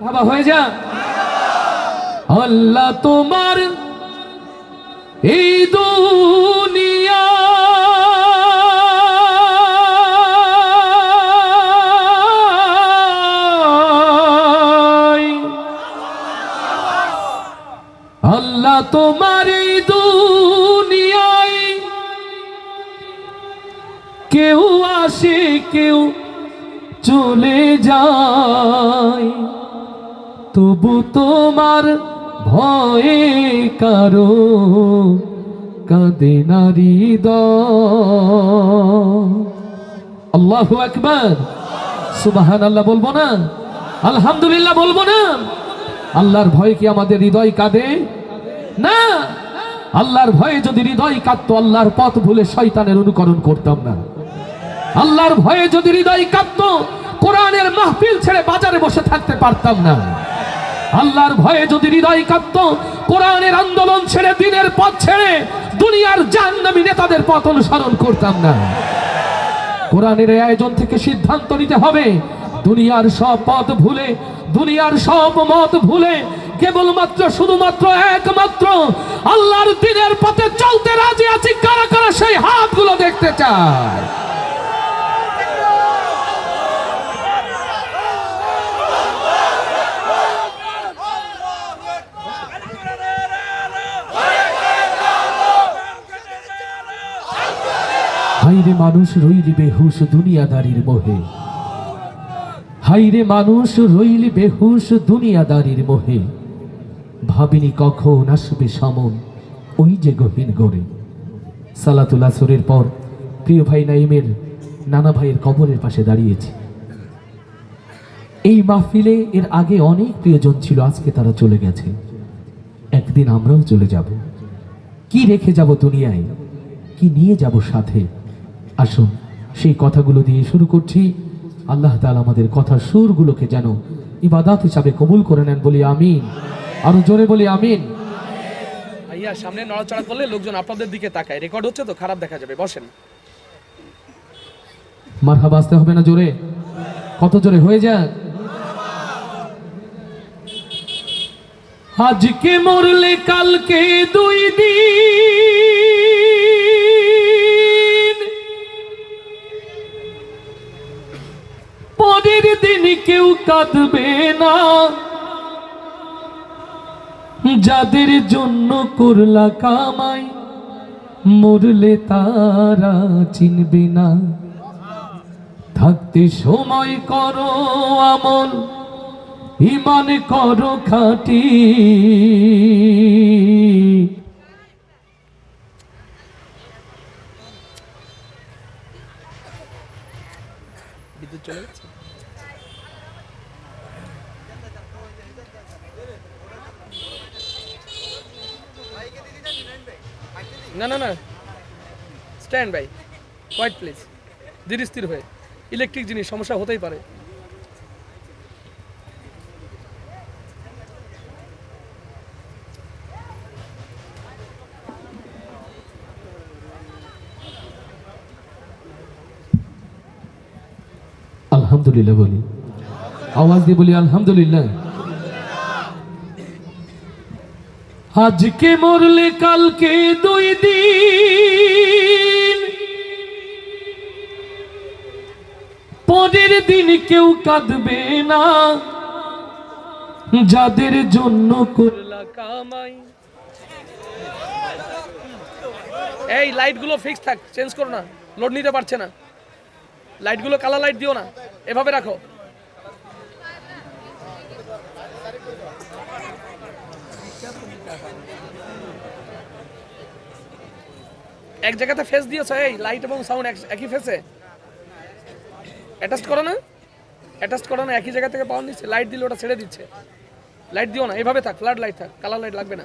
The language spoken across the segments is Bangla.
ভাবা হয়ে যা আল্লাহ তোমার এই দুনিয়া আল্লাহ তোমার এই দুনিয়ায় কেউ আসে, কেউ চলে যায়। তবু তোমার ভয়ে কারও কাঁদে নারী আল্লাহু আকবার। সুবাহান আল্লাহ বলব না? আলহামদুলিল্লাহ বলব না? আল্লাহর ভয় কি আমাদের হৃদয় কাঁদে? না। আল্লাহর ভয়ে যদি হৃদয় কাঁদতো, আল্লাহর পথ ভুলে শয়তানের অনুকরণ করতাম না। আল্লাহর ভয়ে যদি হৃদয় কাঁদতো, কোরআনের মাহফিল ছেড়ে বাজারে বসে থাকতে পারতাম না। আল্লাহর ভয়ে যদি হৃদয় কাঁদত কোরআনের আন্দোলন ছেড়ে, দিনের পথ ছেড়ে, দুনিয়ার জাহান্নামী নেতাদের পথ অনুসরণ করতাম না। কোরআনের আয়োজন থেকে সিদ্ধান্ত নিতে হবে, দুনিয়ার সব পথ ভুলে, দুনিয়ার সব মত ভুলে, কেবলমাত্র, শুধুমাত্র একমাত্র আল্লাহর দিনের পথে চলতে রাজি আছি, কারা কারা সেই হাতগুলো দেখতে চায়? হাইরে মানুষ রইলি বেহুশ দুনিয়াদারির মোহে। হাইরে মানুষ রইলি বেহুশ দুনিয়াদারির মোহে। ভাবিনি কখন আসবে সমন ওই যে গহীন গড়ে। সালাতুল আসরের পর প্রিয় ভাই নাইমের নানা ভাইয়ের কবরের পাশে দাঁড়িয়েছি। এই মাহফিলে এর আগে অনেক প্রিয়জন ছিল, আজকে তারা চলে গেছে। একদিন আমরাও চলে যাব। কি রেখে যাব দুনিয়ায়? কি নিয়ে যাব সাথে? আসুন সেই কথাগুলো দিয়ে শুরু করছি। আল্লাহ তাআলা আমাদের কথার সুরগুলোকে যেন ইবাদাত হিসাবে কবুল করে নেন বলি আমিন। আরও জোরে বলি আমিন। ভাইয়া সামনে নড়াচড়া করলে লোকজন আপনাদের দিকে তাকায়। রেকর্ড হচ্ছে তো খারাপ দেখা যাবে বসেন। মারহা বাঁচতে হবে না জোরে? কত জোরে হয়ে যাক আজকে মরলে কালকে দুই দিন। পরের দিন কেউ কাঁদবে না? যাদের জন্য করলা কামাই, মরলে তারা চিনবে না। থাকতে সময় করো আমল ইমান করো খাটি। বিদ্যুৎ চলে গেছে? না না না। স্ট্যান্ড বাই হোয়াইট প্লিজ ধীর, স্থির হয়ে। ইলেকট্রিক জিনিস, সমস্যা হতেই পারে। আলহামদুলিল্লাহ বলি। আওয়াজ দিয়ে বলি আলহামদুলিল্লাহ। আজকে মরলে কালকে দুই দিন। পরের দিন কেউ কাঁদবে না। যাদের জন্য করলা কামাই। এই, লাইটগুলো ফিক্স থাক চেঞ্জ করো না। লোড নিতে পারছে না। লাইটগুলো কালা লাইট দিও না। এভাবে রাখো। এক জায়গাতে ফেস দিয়েছ, এই লাইট এবং সাউন্ড একই ফেসে অ্যাটাচ করো না। অ্যাটাচ করো না, একই জায়গা থেকে পাওয়ার নিচ্ছে লাইট দিলে ওটা ছেড়ে দিচ্ছে। লাইট দিও না এভাবে থাক ফ্ল্যাট লাইট থাক কালার লাইট লাগবে না।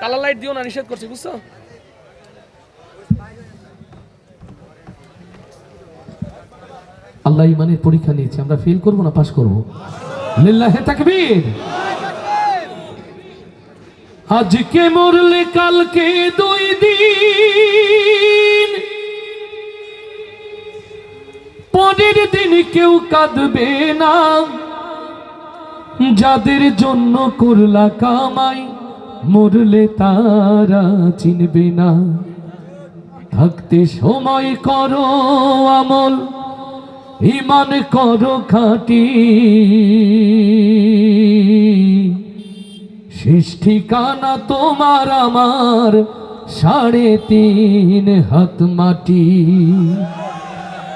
কালার লাইট দিও না, নিষেধ করছি, বুঝছ? আল্লাহ ইমানের পরীক্ষা নিয়েছে, আমরা ফেল করব না পাশ করব? লিল্লাহে তাকবীর। আজকে মরলে কালকে দুই দিন। পরের দিন কেউ কাঁদবে না। যাদের জন্য করলা কামাই, মরলে তারা চিনবে না। থাকতে সময় করো আমল ইমান করো খাটি। শেষ ঠিকানা তোমার আমার, সাড়ে তিন হাত মাটি।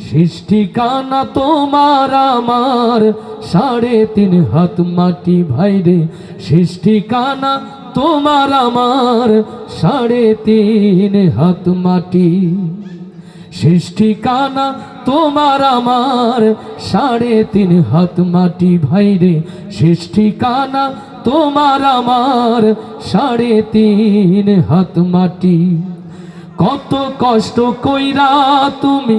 শেষ ঠিকানা তোমার আমার সাড়ে তিন হাত মাটি ভাইরে। শেষ ঠিকানা তোমার আমার সাড়ে তিন হাত মাটি। শেষ ঠিকানা তোমার আমার সাড়ে তিন হাত মাটি ভাইরে। শেষ ঠিকানা তোমার আমার সাড়ে তিন হাত মাটি। কত কষ্ট কইরা তুমি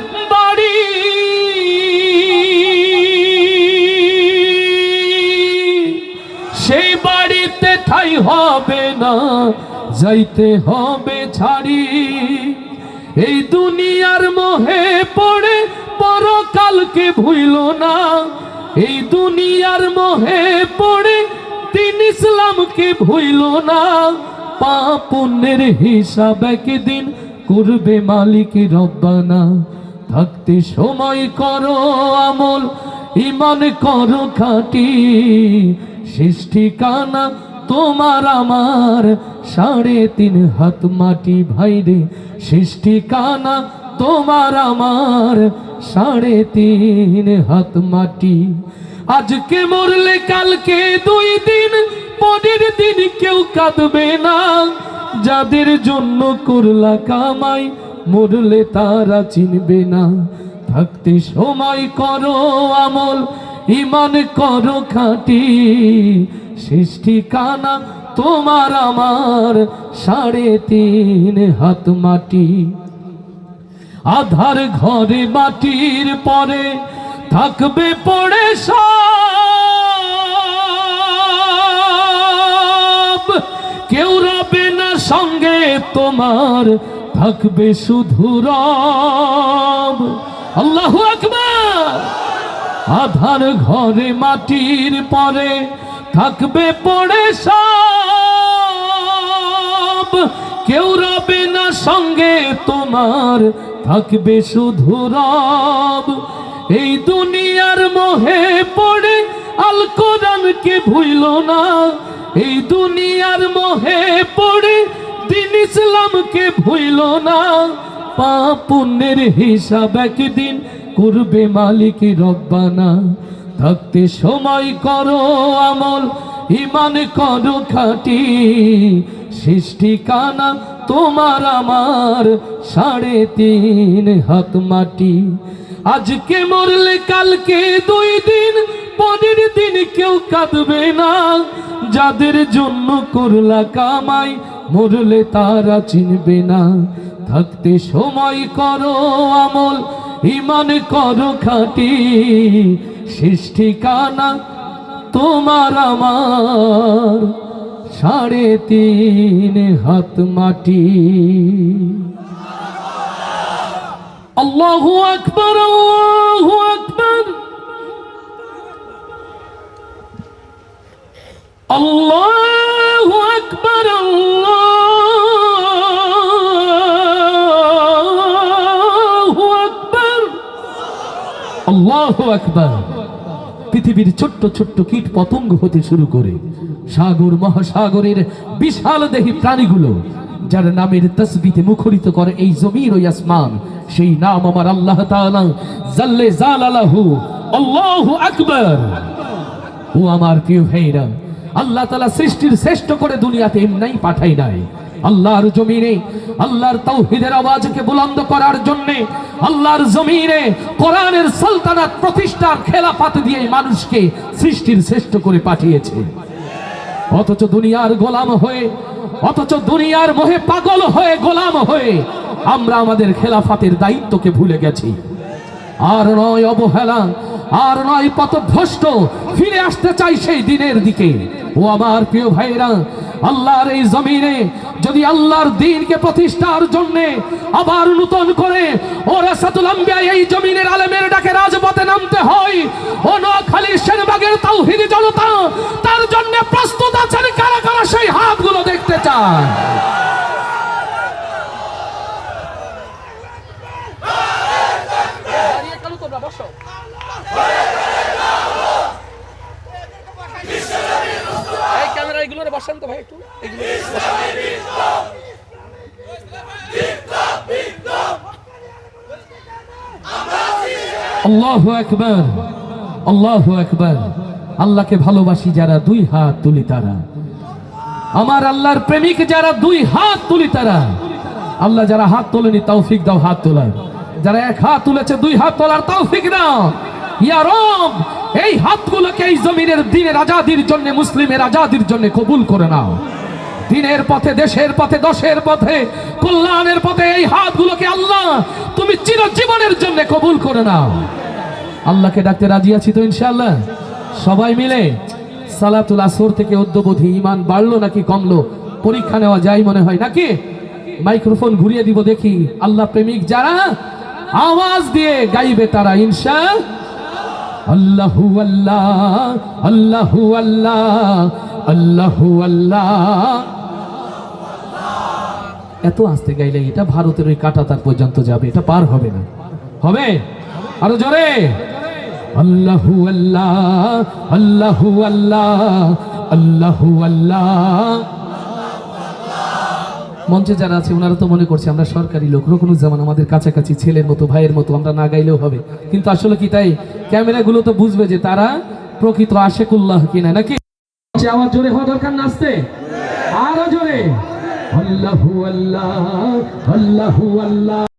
ঠাই হবে না, যাইতে হবে ছাড়ি। এই দুনিয়ার মোহে পড়ে, পরকালকে ভুইল না। এই দুনিয়ার মোহে পড়ে, দিন ইসলামকে ভুইল না। পাপ পুণ্যের হিসাব একদিন করবে মালিক রব্বানা। থাকতে সময় করো আমল ইমান করো খাটি। শেষ ঠিকানা তোমার আমার সাড়ে তিন হাত মাটি ভাইরে সৃষ্টি কানা তোমার আমার সাড়ে তিন হাত মাটি। আজকে মরলে কালকে দুই দিন, পরের দিন কেউ কাঁদবে না। যাদের জন্য করলা কামাই, মরলে তারা চিনবে না। থাকতে সময় করো আমল ইমান করো খাটি। শেষ ঠিকানা তোমার আমার সাড়ে তিন হাত মাটি। আধার ঘরে মাটির পরে থাকবে পড়ে সব। কেউ রবে না সঙ্গে তোমার, থাকবে শুধু রব। আল্লাহু আকবার! আধার ঘরে মাটির পরে থাকবে পড়ে সব। কেউ রবে না সঙ্গে তোমার, থাকবে শুধু রব। এই দুনিয়ার মোহে পড়ে আল কোরআনকে ভুইল না। এই দুনিয়ার মোহে পড়ে দিন ইসলামকে ভুইল না। পাপ পুণ্যের হিসাব একদিন করবে মালিক রব্বানা। থাকতে সময় করো আমল ইমান করো খাটি। সৃষ্টি কানা তোমার আমার সাড়ে তিন হাত মাটি। আজকে মরলে কালকে দুই দিন, পরের দিন কেউ কাঁদবে না। যাদের জন্য করলা কামাই, মরলে তারা চিনবে না। থাকতে সময় করো আমল ইমান করো খাটি। শেষ ঠিকানা তোমার আমার। সাড়ে তিন হাত মাটি। আল্লাহু আকবার আল্লাহু আকবার। আল্লাহু আকবার আল্লাহু আকবার। আল্লাহু আকবার। পৃথিবীর ছোট্ট ছোট্ট কীট পতঙ্গ হতে শুরু করে। সাগর মহাসাগরের বিশাল দেহী প্রাণীগুলো, যার নামের তসবিতে মুখরিত করে এই জমির ওই আসমান, সেই নাম আমার আল্লাহ জাল্লে জালালাহু, আল্লাহু আকবার। ও আমার প্রিয় ভাইরা আল্লাহ তালা সৃষ্টির শ্রেষ্ঠ করে দুনিয়াতে এমনাই পাঠাই নাই। আল্লাহর জমিনে, আল্লাহর তৌহিদের আওয়াজকে বুলন্দ করার জন্যে, আল্লাহর জমিনে কোরআনের সালতানাত প্রতিষ্ঠার খেলাফাত দিয়ে মানুষকে সৃষ্টির শ্রেষ্ঠ করে পাঠিয়েছে। অথচ দুনিয়ার গোলাম হয়ে, অথচ দুনিয়ার মোহে পাগল হয়ে গোলাম হয়ে আমরা আমাদের খেলাফাতের দায়িত্বকে ভুলে গেছি। আর নয় অবহেলা, আর নয় পথভ্রষ্ট, ফিরে আসতে চাই সেই দিনের দিকে। ও আমার প্রিয় ভাইরা আল্লাহর এই জমিনে যদি আল্লাহর দিনকে প্রতিষ্ঠার জন্য আবার নূতন করে, ও রাসাতুল আম্বিয়া, এই জমিনের আলেমের ডাকে রাজপথে নামতে হয়, ও নোয়াখালী সেনবাগের তাওহিদি জনতা, তার জন্য প্রস্তুত আছেন কারা কারা সেই হাতগুলো দেখতে চায় দাঁড়িয়ে কেন তোমরা বসো এই ক্যামেরা এগুলো বসান তো ভাই একটু। আকবার, আল্লাহু আল্লাহকে ভালোবাসি যারা দুই হাত তুলি তারা। আমার আল্লাহর প্রেমিক যারা দুই হাত তুলি তারা। আল্লাহ যারা হাত তোলেনি, তৌফিক দাও হাত তোলার। যারা এক হাত তুলেছে, দুই হাত তোলার তৌফিক দাও। ইয়া এই হাতগুলোকে এই জমিনের দিনের আজাদির জন্য, মুসলিমের আজাদির জন্য কবুল করে নাও। দিনের পথে, দেশের পথে, দশের পথে, কল্যাণের পথে এই হাতগুলোকে আল্লাহ তুমি চিরজীবনের জন্য কবুল করে নাও। আল্লাহকে ডাকতে রাজি আছি তো ইনশাআল্লাহ? সবাই মিলে সালাতুল আসর থেকে অদ্যবধি ইমান বাড়লো নাকি কমলো? পরীক্ষা নেওয়া যায় মনে হয় নাকি? মাইক্রোফোন ঘুরিয়ে দিব দেখি। আল্লাহ প্রেমিক যারা, আওয়াজ দিয়ে গাইবে তারা ইনশা আল্লাহু আল্লাহ আল্লাহু আল্লাহ আল্লাহু আল্লাহ। এত আস্তে গাইলে এটা ভারতের ওই কাটাতার পর্যন্ত যাবে, এটা পার হবে না। হবে? আরও জোরে? আল্লাহু আল্লাহ আল্লাহু আল্লাহ আল্লাহু আল্লাহ। মঞ্চে যারা আছে, ওনারা তো মনে করছে আমরা সরকারি লোক। রকনুজ্জামান আমাদের কাছাকাছি, ছেলের মতো, ভাইয়ের মতো, আমরা না গাইলেও হবে। কিন্তু আসলে কি তাই? ক্যামেরাগুলো তো বুঝবে যে তারা প্রকৃত আশেকুল্লাহ কিনা, নাকি? আমার জোরে হওয়া দরকার নাচতে আরও জোরে। আল্লাহু আল্লাহ আল্লাহু আল্লাহ।